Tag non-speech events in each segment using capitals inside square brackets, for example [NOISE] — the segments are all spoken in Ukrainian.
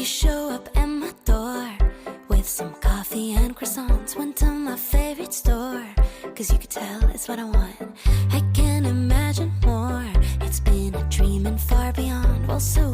You show up at my door with some coffee and croissants. Went to my favorite store, cause you could tell it's what I want. I can't imagine more. It's been a dream and far beyond. Well, so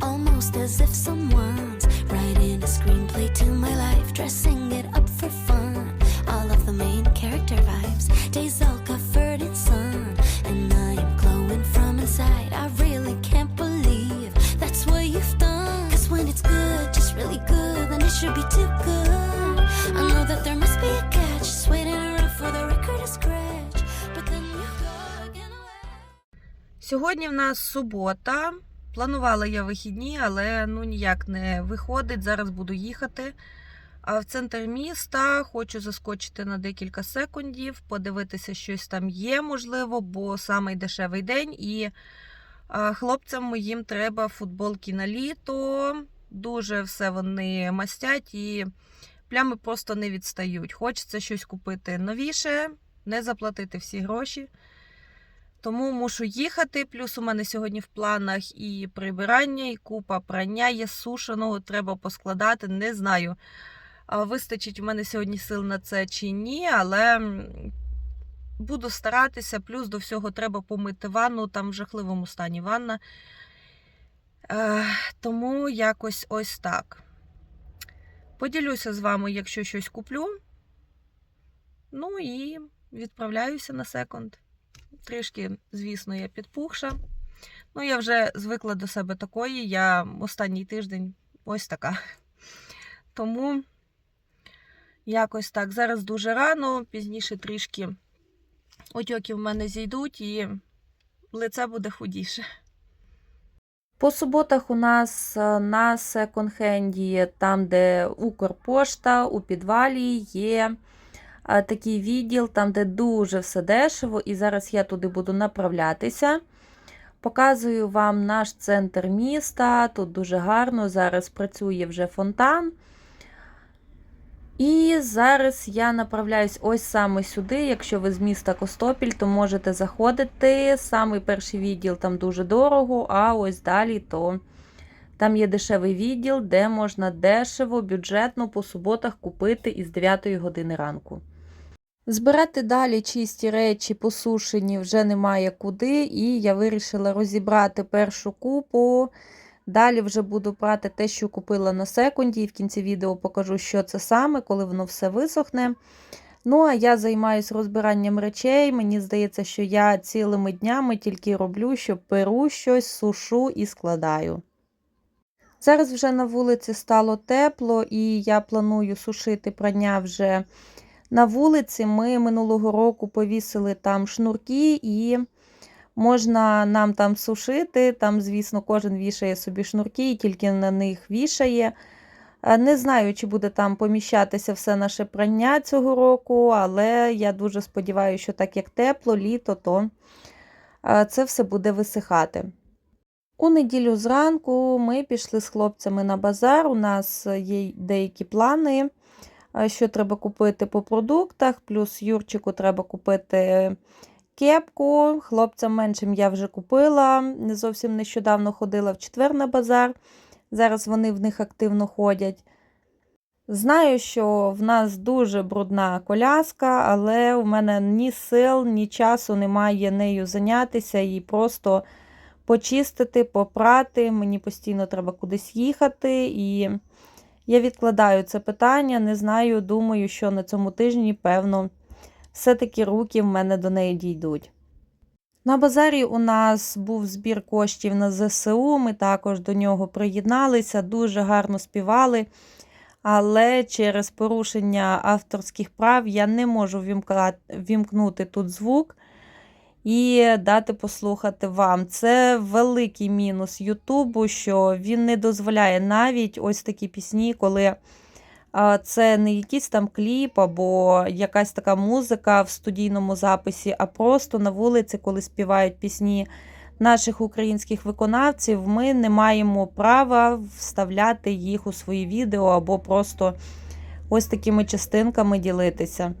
Almost as if someone's writing a screenplay to my life, dressing it up for fun. All of the main character vibes, days all covered in sun, and I am glowing from inside. I really can't believe that's what you've done. Cause when it's good, just really good, then it should be too good. I know that there must be a catch, just waiting around for the record to scratch. But then you go again away. Сьогодні в нас субота. Планувала я вихідні, але ну ніяк не виходить. Зараз буду їхати. А в центр міста хочу заскочити на декілька секундів, подивитися, щось там є, можливо, бо самий дешевий день. І хлопцям моїм треба футболки на літо. Дуже все вони мастять і плями просто не відстають. Хочеться щось купити новіше, не заплатити всі гроші. Тому мушу їхати. Плюс у мене сьогодні в планах і прибирання, і купа прання є сушеного, треба поскладати. Не знаю, вистачить у мене сьогодні сил на це чи ні, але буду старатися. Плюс до всього треба помити ванну, там в жахливому стані ванна. Е, тому якось ось так. Поділюся з вами, якщо щось куплю. Ну і відправляюся на секонд. Трішки, звісно, я підпухша. Ну, я вже звикла до себе такої. Я останній тиждень ось така. Тому якось так. Зараз дуже рано, пізніше трішки отьоки в мене зійдуть і лице буде худіше. По суботах у нас е, на секонд-хенді, там, де Укрпошта, у підвалі є такий відділ, там, де дуже все дешево, і зараз я туди буду направлятися. Показую вам наш центр міста. Тут дуже гарно. Зараз працює вже фонтан. І зараз я направляюсь ось саме сюди. Якщо ви з міста Костопіль, то можете заходити. Самий перший відділ там дуже дорого, а ось далі то там є дешевий відділ, де можна дешево, бюджетно по суботах купити із 9 години ранку. Збирати далі чисті речі, посушені вже немає куди, і я вирішила розібрати першу купу. Далі вже буду прати те, що купила на секунді, і в кінці відео покажу, що це саме, коли воно все висохне. Ну, а я займаюся розбиранням речей. Мені здається, що я цілими днями тільки роблю, що перу щось, сушу і складаю. Зараз вже на вулиці стало тепло, і я планую сушити прання вже на вулиці. Ми минулого року повісили там шнурки і можна нам там сушити. Там, звісно, кожен вішає собі шнурки і тільки на них вішає. Е, Не знаю, чи буде там поміщатися все наше прання цього року, але я дуже сподіваюся, що так як тепло, літо, то е, це все буде висихати. У неділю зранку ми пішли з хлопцями на базар. У нас є деякі плани, що треба купити по продуктах. Плюс Юрчику треба купити кепку. Хлопцям меншим я вже купила. Не зовсім нещодавно ходила в четвер на базар. Зараз вони в них активно ходять. Знаю, що в нас дуже брудна коляска, але у мене ні сил, ні часу немає нею зайнятися і просто почистити, попрати. Мені постійно треба кудись їхати. І я відкладаю це питання. Не знаю, думаю, що на цьому тижні, певно, все-таки руки в мене до неї дійдуть. На базарі у нас був збір коштів на ЗСУ. Ми також до нього приєдналися, дуже гарно співали. Але через порушення авторських прав я не можу вімкнути тут звук. І дати послухати вам. Це великий мінус Ютубу, що він не дозволяє навіть ось такі пісні, коли це не якийсь там кліп або якась така музика в студійному записі, а просто на вулиці, коли співають пісні наших українських виконавців, ми не маємо права вставляти їх у свої відео або просто ось такими частинками ділитися.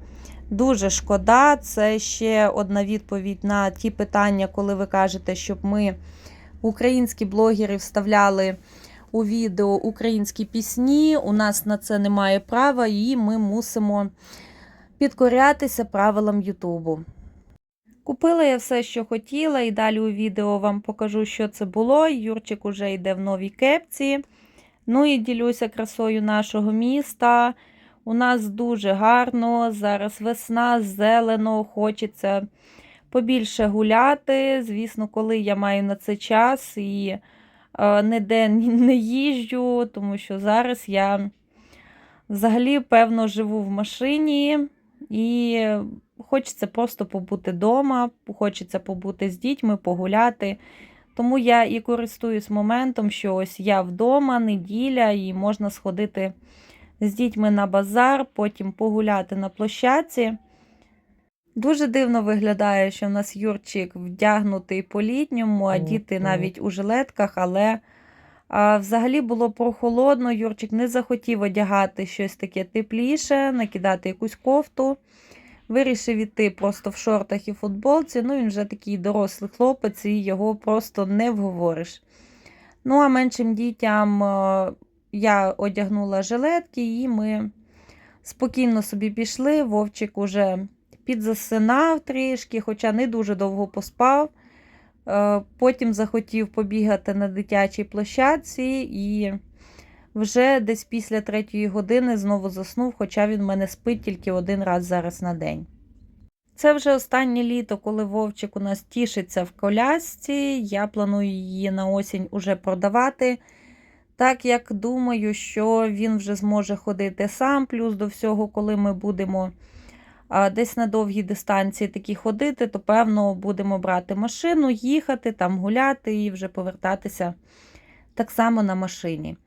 Дуже шкода. Це ще одна відповідь на ті питання, коли ви кажете, щоб ми, українські блогери, вставляли у відео українські пісні. У нас на це немає права, і ми мусимо підкорятися правилам Ютубу. Купила я все, що хотіла, і далі у відео вам покажу, що це було. Юрчик уже йде в новій кепці. Ну і ділюся красою нашого міста. У нас дуже гарно, зараз весна, зелено, хочеться побільше гуляти. Звісно, коли я маю на це час і е, ніде [LAUGHS] не їжджу, тому що зараз я взагалі, певно, живу в машині і хочеться просто побути вдома, хочеться побути з дітьми, погуляти. Тому я і користуюсь моментом, що ось я вдома, неділя, і можна сходити з дітьми на базар, потім погуляти на площадці. Дуже дивно виглядає, що в нас Юрчик вдягнутий по-літньому, а діти навіть у жилетках, але а, взагалі було прохолодно. Юрчик не захотів одягати щось таке тепліше, накидати якусь кофту. Вирішив іти просто в шортах і футболці. Ну, він вже такий дорослий хлопець, і його просто не вговориш. Ну, а меншим дітям я одягнула жилетки, і ми спокійно собі пішли. Вовчик уже підзасинав трішки, хоча не дуже довго поспав. Е, Потім захотів побігати на дитячій площадці і вже десь після третьої години знову заснув, хоча він мене спить тільки один раз зараз на день. Це вже останнє літо, коли Вовчик у нас тішиться в колясці. Я планую її на осінь уже продавати. Так як думаю, що він вже зможе ходити сам, плюс до всього, коли ми будемо десь на довгій дистанції такі ходити, то певно будемо брати машину, їхати, там гуляти і вже повертатися так само на машині.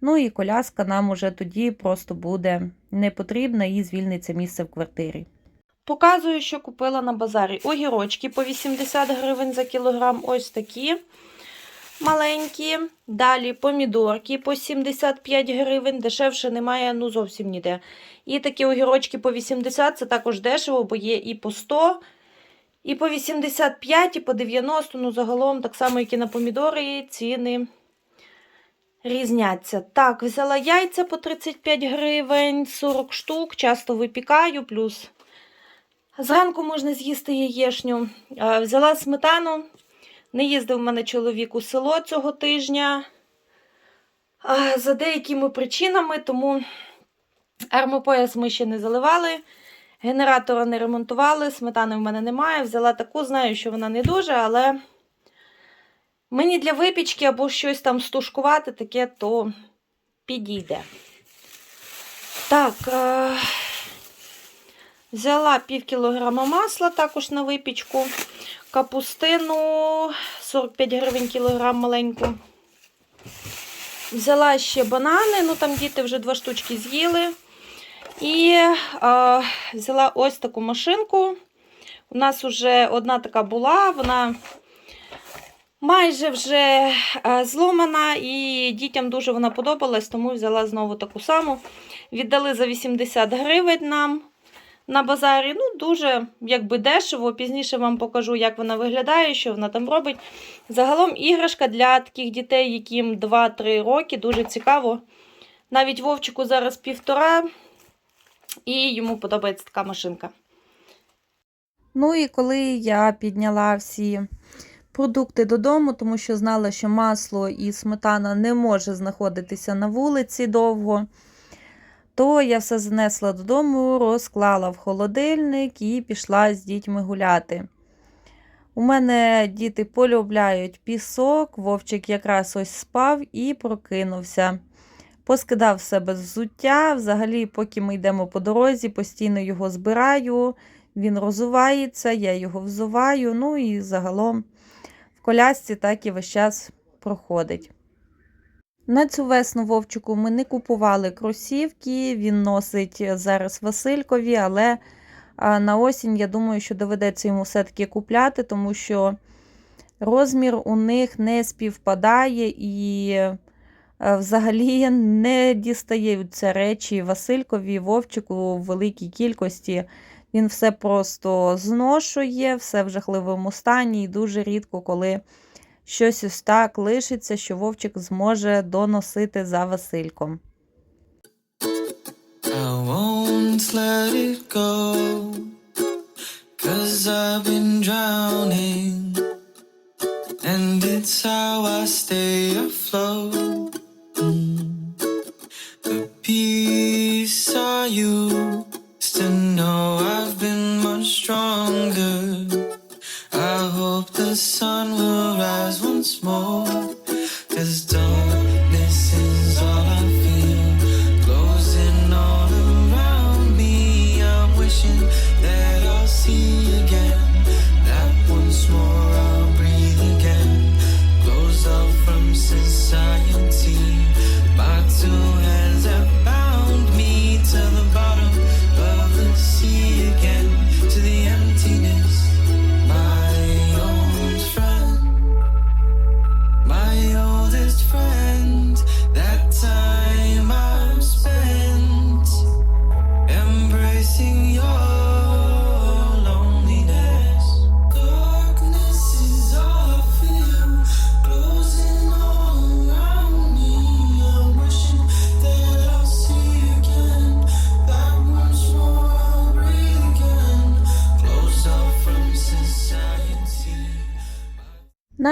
Ну і коляска нам уже тоді просто буде не потрібна і звільниться місце в квартирі. Показую, що купила на базарі. Огірочки по 80 гривень за кілограм, ось такі маленькі. Далі помідорки по 75 гривень, дешевше немає, ну зовсім ніде. І такі огірочки по 80 це також дешево, бо є і по 100, і по 85, і по 90. Ну, загалом, так само, як і на помідори, ціни різняться. Так, взяла яйця по 35 гривень, 40 штук, часто випікаю, плюс зранку можна з'їсти яєшню. Взяла сметану. Не їздив в мене чоловік у село цього тижня. За деякими причинами, тому армопояс ми ще не заливали, генератора не ремонтували, сметани в мене немає. Взяла таку, знаю, що вона не дуже, але мені для випічки або щось там стушкувати, таке, то підійде. Так, е, взяла пів кілограма масла також на випічку, капустину 45 гривень кілограм маленьку. Взяла ще банани, ну там діти вже два штучки з'їли. І е, взяла ось таку машинку. У нас вже одна така була, вона майже вже е, зломана, і дітям дуже вона подобалась, тому взяла знову таку саму. Віддали за 80 гривень нам на базарі. Ну, дуже якби дешево. Пізніше вам покажу, як вона виглядає, що вона там робить. Загалом іграшка для таких дітей, яким 2-3 роки, дуже цікаво. Навіть Вовчику зараз півтора, і йому подобається така машинка. Ну і коли я підняла всі продукти додому, тому що знала, що масло і сметана не може знаходитися на вулиці довго, то я все занесла додому, розклала в холодильник і пішла з дітьми гуляти. У мене діти полюбляють пісок, вовчик якраз ось спав і прокинувся. Поскидав в себе взуття. Взагалі, поки ми йдемо по дорозі, постійно його збираю. він розувається, я його взуваю, ну і загалом в колясці так і весь час проходить. На цю весну Вовчику ми не купували кросівки, він носить зараз Василькові, але на осінь, я думаю, що доведеться йому все-таки купляти, тому що розмір у них не співпадає і взагалі [LAUGHS] не дістаються речі Василькові, Вовчику в великій кількості. Він все просто зношує, все в жахливому стані, і дуже рідко, коли щось ось так лишиться, що Вовчик зможе доносити за Васильком. I won't let it go. Cause I've been drowning. And it's how I stay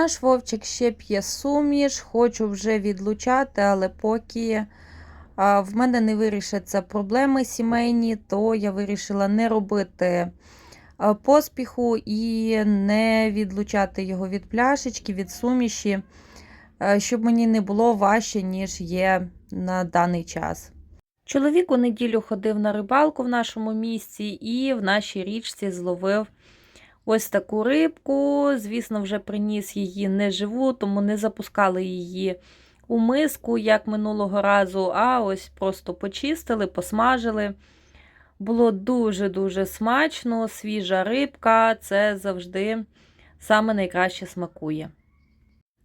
Наш Вовчик ще п'є суміш, хочу вже відлучати, але поки в мене не вирішаться проблеми сімейні, то я вирішила не робити поспіху і не відлучати його від пляшечки, від суміші, а, щоб мені не було важче, ніж є на даний час. Чоловік у неділю ходив на рибалку в нашому місті і в нашій річці зловив ось таку рибку. Звісно, вже приніс її неживу, тому не запускали її у миску, як минулого разу, а ось просто почистили, посмажили. Було дуже-дуже смачно, свіжа рибка це завжди саме найкраще смакує.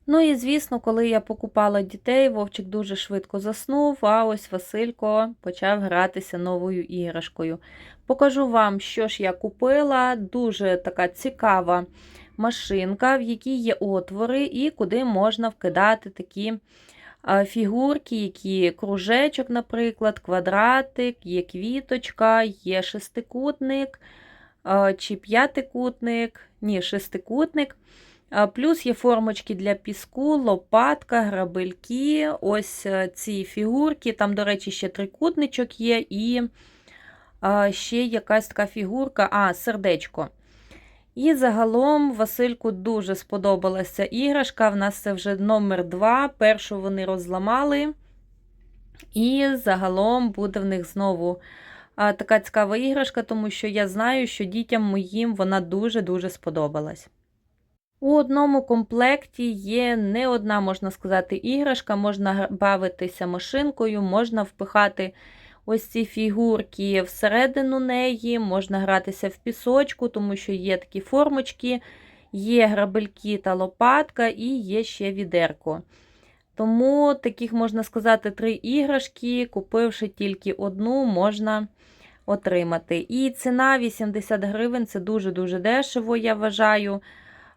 Ну і звісно, коли я покупала дітей, Вовчик дуже швидко заснув, а ось Василько почав гратися новою іграшкою. Покажу вам, що ж я купила. Дуже така цікава машинка, в якій є отвори, і куди можна вкидати такі фігурки, які кружечок, наприклад, квадратик, є квіточка, є шестикутник чи п'ятикутник, ні, шестикутник. Плюс є формочки для піску, лопатка, грабельки. Ось е, ці фігурки. Там, до речі, ще трикутничок є, і ще якась така фігурка, а, сердечко. І загалом Васильку дуже сподобалася іграшка. В нас це вже номер два. Першу вони розламали. І загалом буде в них знову така цікава іграшка, тому що я знаю, що дітям моїм вона дуже-дуже сподобалась. У одному комплекті є не одна, можна сказати, іграшка, можна бавитися машинкою, можна впихати ось ці фігурки всередину неї, можна гратися в пісочку, тому що є такі формочки, є грабельки та лопатка, і є ще відерко. Тому таких, можна сказати, три іграшки, купивши тільки одну, можна отримати. І ціна 80 гривень це дуже-дуже дешево, я вважаю.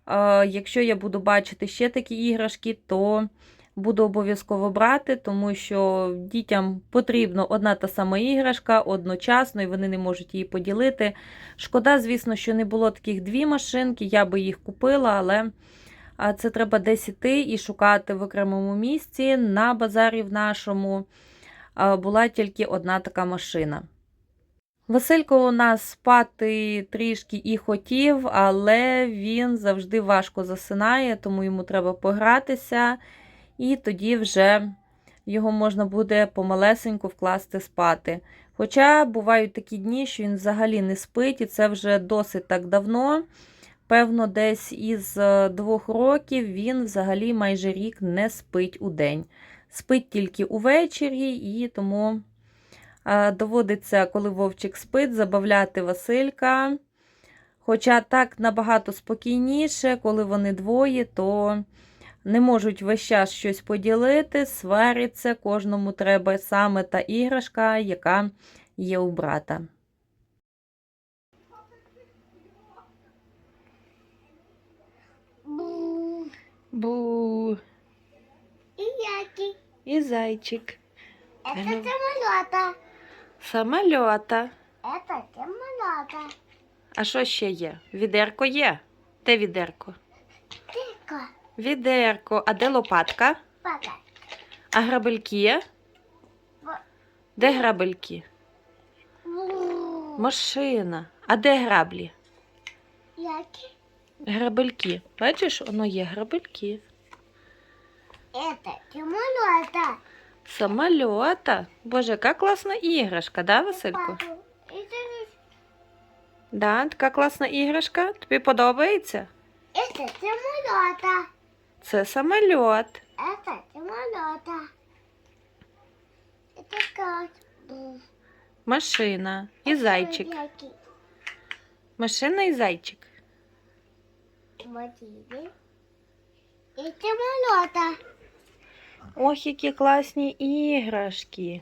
Е, Якщо я буду бачити ще такі іграшки, то буду обов'язково брати, тому що дітям потрібна одна та сама іграшка одночасно, і вони не можуть її поділити. Шкода, звісно, що не було таких дві машинки, я би їх купила, але це треба десь іти і шукати в окремому місці. На базарі в нашому була тільки одна така машина. Василько у нас спати трішки і хотів, але він завжди важко засинає, тому йому треба погратися, і тоді вже його можна буде помалесеньку вкласти спати. Хоча бувають такі дні, що він взагалі не спить, і це вже досить так давно. Певно, десь із е, двох років він взагалі майже рік не спить у день. Спить тільки увечері, і тому доводиться, коли вовчик спить, забавляти Василька. Хоча так набагато спокійніше, коли вони двоє, то не можуть весь час щось поділити, сваряться, кожному треба саме та іграшка, яка є у брата. Бу. Бу, і зайчик. Это Алло. самолета. Самольота. Это самолета. А що ще є? Відерко є. Де відерко? Тыка. Відерко. А де лопатка? Папа. А грабельки є? Ва- Де грабельки? Бу. Машина. А де граблі? Яки. Грабельки. Бачиш, воно є грабельки. Это самолета. Самольота. Боже, яка класна іграшка, да, Василько? Папа. Это, Да, така класна іграшка. Тобі подобається? это самолета. Це самольот. Это самолета. Это как? Бу. Машина і Это зайчик. яки. Машина і зайчик. Смотрите. И самолета. Ох, які класні іграшки.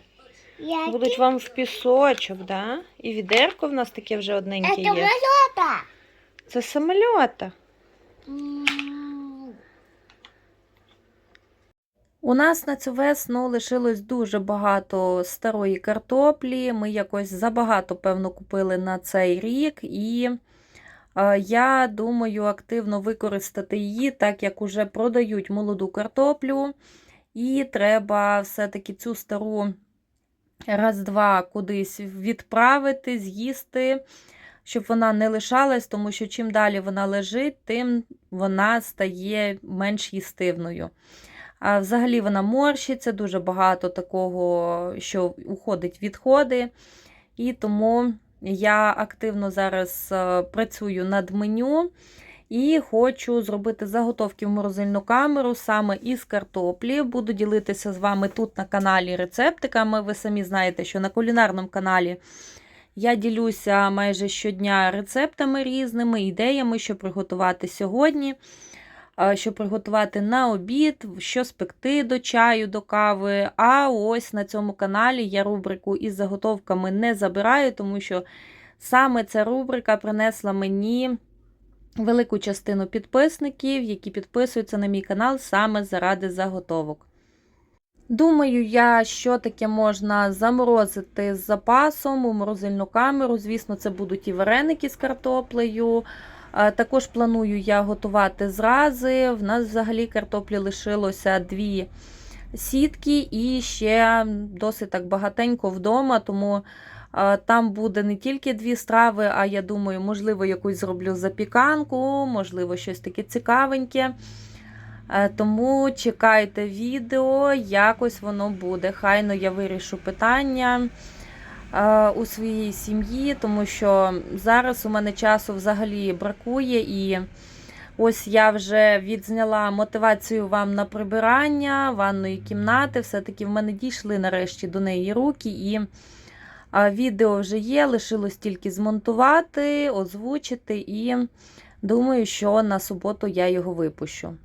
Яки. Будуть вам в пісочок, да? І відерко в нас таке вже одненьке є. самолета. Це самольота. У нас на цю весну лишилось дуже багато старої картоплі. Ми якось забагато, певно, купили на цей рік, і е, я думаю активно використати її, так як уже продають молоду картоплю. І треба все-таки цю стару раз-два кудись відправити, з'їсти, щоб вона не лишалась, тому що чим далі вона лежить, тим вона стає менш їстивною. А взагалі вона морщиться, дуже багато такого, що уходить відходи. І тому я активно зараз е, працюю над меню і хочу зробити заготовки в морозильну камеру саме із картоплі. Буду ділитися з вами тут на каналі рецептиками. Ви самі знаєте, що на кулінарному каналі я ділюся майже щодня рецептами різними, ідеями, що приготувати сьогодні що приготувати на обід, що спекти до чаю, до кави. А ось на цьому каналі я рубрику із заготовками не забираю, тому що саме ця рубрика принесла мені велику частину підписників, які підписуються на мій канал саме заради заготовок. Думаю, я, що таке можна заморозити з запасом у морозильну камеру. Звісно, це будуть і вареники з картоплею. Також планую я готувати зрази. В нас взагалі картоплі лишилося дві сітки і ще досить так багатенько вдома, тому там буде не тільки дві страви, а я думаю, можливо, якусь зроблю запіканку, можливо, щось таке цікавеньке. Е, Тому чекайте відео, якось воно буде. Хайно я вирішу питання е, у своїй сім'ї, тому що зараз у мене часу взагалі бракує. І ось я вже відзняла мотивацію вам на прибирання ванної кімнати. Все-таки в мене дійшли нарешті до неї руки. І е, відео вже є, лишилось тільки змонтувати, озвучити, і думаю, що на суботу я його випущу.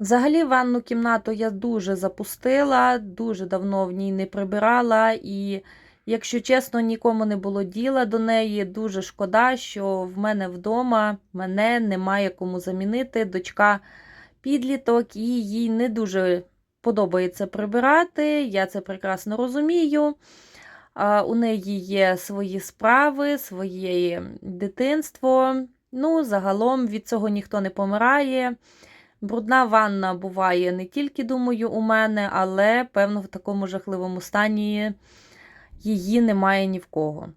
Взагалі, ванну кімнату я дуже запустила, дуже давно в ній не прибирала, і, якщо чесно, нікому не було діла до неї. Дуже шкода, що в мене вдома мене немає кому замінити. Дочка підліток, і їй не дуже подобається прибирати. Я це прекрасно розумію. У неї є свої справи, своє дитинство. Ну, загалом від цього ніхто не помирає. Брудна ванна буває не тільки, думаю, у мене, але, певно, в такому жахливому стані її немає ні в кого.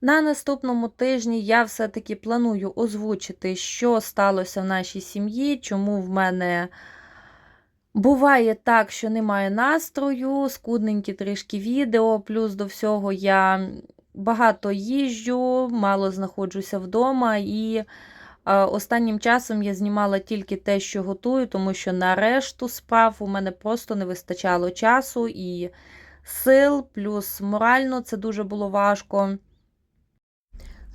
На наступному тижні я все-таки планую озвучити, що сталося в нашій сім'ї, чому в мене Буває так, що немає настрою, скудненькі трішки відео, плюс до всього я багато їжджу, мало знаходжуся вдома, і е, останнім часом я знімала тільки те, що готую, тому що на решту справ у мене просто не вистачало часу і сил, плюс морально це дуже було важко.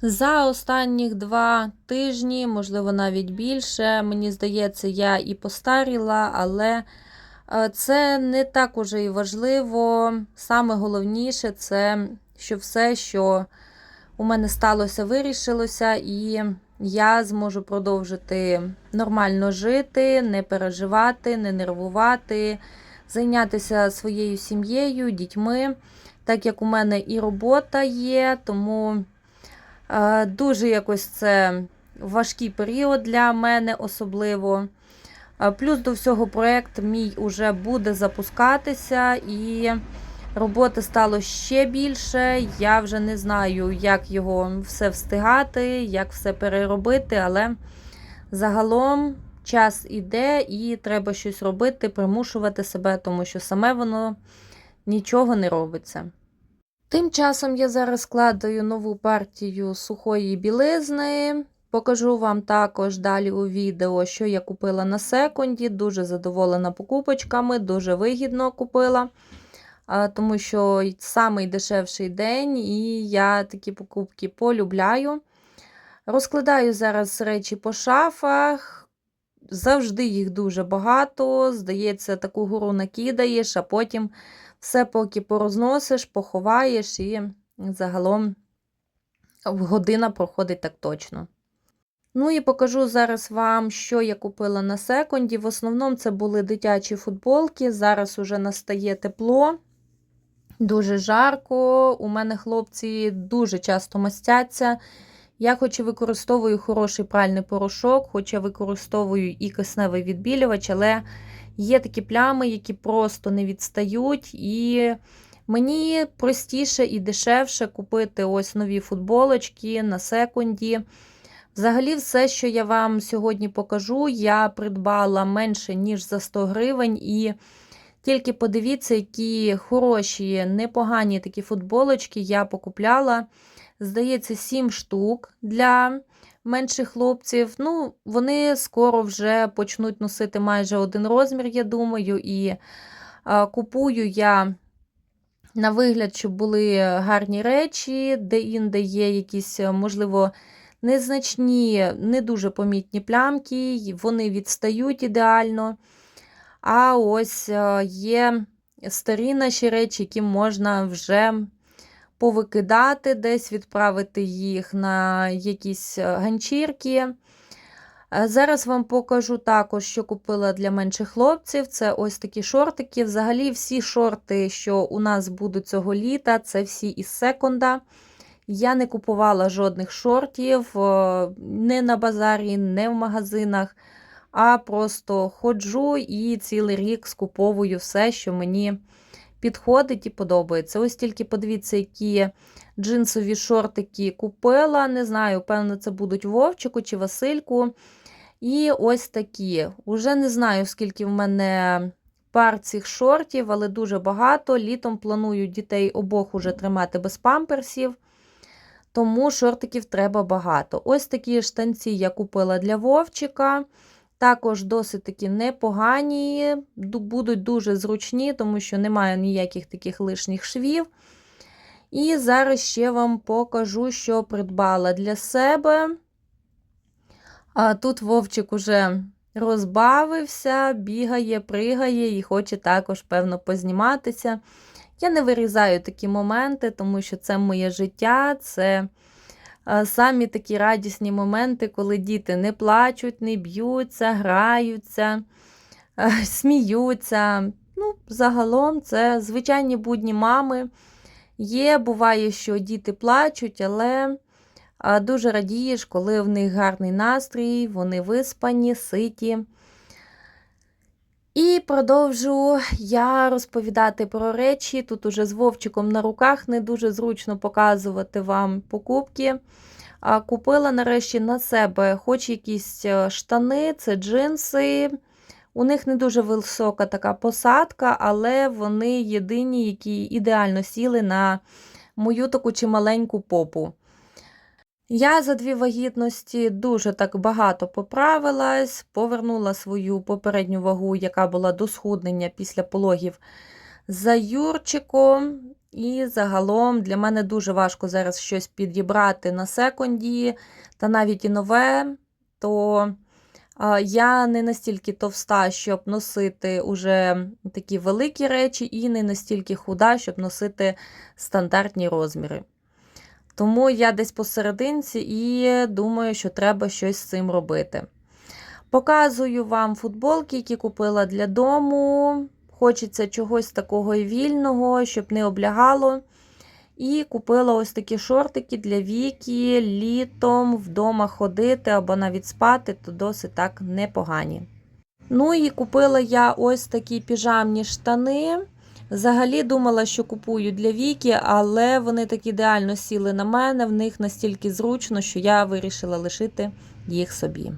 За останніх два тижні, можливо, навіть більше, мені здається, я і постаріла, але е, це не так уже і важливо. Саме головніше це, що все, що у мене сталося, вирішилося, і я зможу продовжити нормально жити, не переживати, не нервувати, зайнятися своєю сім'єю, дітьми, так як у мене і робота є, тому. Е, Дуже якось це важкий період для мене особливо. Е, Плюс до всього проєкт мій уже буде запускатися, і роботи стало ще більше. Я вже не знаю, як його все встигати, як все переробити, але загалом час іде і треба щось робити, примушувати себе, тому що саме воно нічого не робиться. Тим часом я зараз складаю нову партію сухої білизни. Покажу вам також далі у відео, що я купила на секунді. Дуже задоволена покупочками, дуже вигідно купила, тому що самий дешевший день, і я такі покупки полюбляю. Розкладаю зараз речі по шафах. Завжди їх дуже багато. Здається, таку гору накидаєш, а потім все поки порозносиш, поховаєш, і загалом година проходить так точно. Ну і покажу зараз вам, що я купила на секунді. В основному це були дитячі футболки. Зараз уже настає тепло, дуже жарко. У мене хлопці дуже часто мастяться. Я хоч і використовую хороший пральний порошок, хоча використовую і кисневий відбілювач, але є такі плями, які просто не відстають. І мені простіше і дешевше купити ось нові футболочки на секунді. Взагалі, все, що я вам сьогодні покажу, я придбала менше, ніж за 100 гривень. І тільки подивіться, які хороші, непогані такі футболочки я покупляла. Здається, 7 штук для менших хлопців. Ну, вони скоро вже почнуть носити майже один розмір, я думаю. І купую я на вигляд, щоб були гарні речі, де-інде є якісь, можливо, незначні, не дуже помітні плямки, вони відстають ідеально. А ось е, є старі наші речі, які можна вже повикидати, десь відправити їх на якісь е, ганчірки. Е, Зараз вам покажу також, що купила для менших хлопців. Це ось такі шортики. Взагалі, всі шорти, що у нас будуть цього літа, це всі із секонда. Я не купувала жодних шортів е, не на базарі, не в магазинах, а просто ходжу і цілий рік скуповую все, що мені підходить і подобається. Ось тільки подивіться, які джинсові шортики купила. Не знаю, певно, це будуть Вовчику чи Васильку. І ось такі. Уже не знаю, скільки в мене пар цих шортів, але дуже багато. Літом планую дітей обох уже тримати без памперсів. Тому шортиків треба багато. Ось такі штанці я купила для Вовчика. Також досить таки непогані, будуть дуже зручні, тому що немає ніяких таких лишніх швів. І зараз ще вам покажу, що придбала для себе. А тут Вовчик уже розбавився, бігає, пригає і хоче також, певно, позніматися. Я не вирізаю такі моменти, тому що це моє життя, це самі такі радісні моменти, коли діти не плачуть, не б'ються, граються, е, [LAUGHS] сміються. Ну, загалом це звичайні будні мами. Є, буває, що діти плачуть, але дуже радієш, коли в них гарний настрій, вони виспані, ситі. І продовжу я розповідати про речі. Тут уже з Вовчиком на руках не дуже зручно показувати вам покупки. Купила нарешті на себе хоч якісь е, штани, це джинси, У них не дуже висока така посадка, але вони єдині, які ідеально сіли на мою таку чималеньку попу. Я за дві вагітності дуже так багато поправилась, повернула свою попередню вагу, яка була до схуднення після пологів за Юрчиком. І загалом для мене дуже важко зараз щось підібрати на секунді, та навіть і нове, то я не настільки товста, щоб носити уже такі великі речі, і не настільки худа, щоб носити стандартні розміри. Тому я десь посерединці і думаю, що треба щось з цим робити. Показую вам футболки, які купила для дому. Хочеться чогось такого і вільного, щоб не облягало. І купила ось такі шортики для Віки літом вдома ходити або навіть спати, то досить так непогані. Ну і купила я ось такі піжамні штани. Взагалі думала, що купую для Віки, але вони так ідеально сіли на мене, в них настільки зручно, що я вирішила лишити їх собі.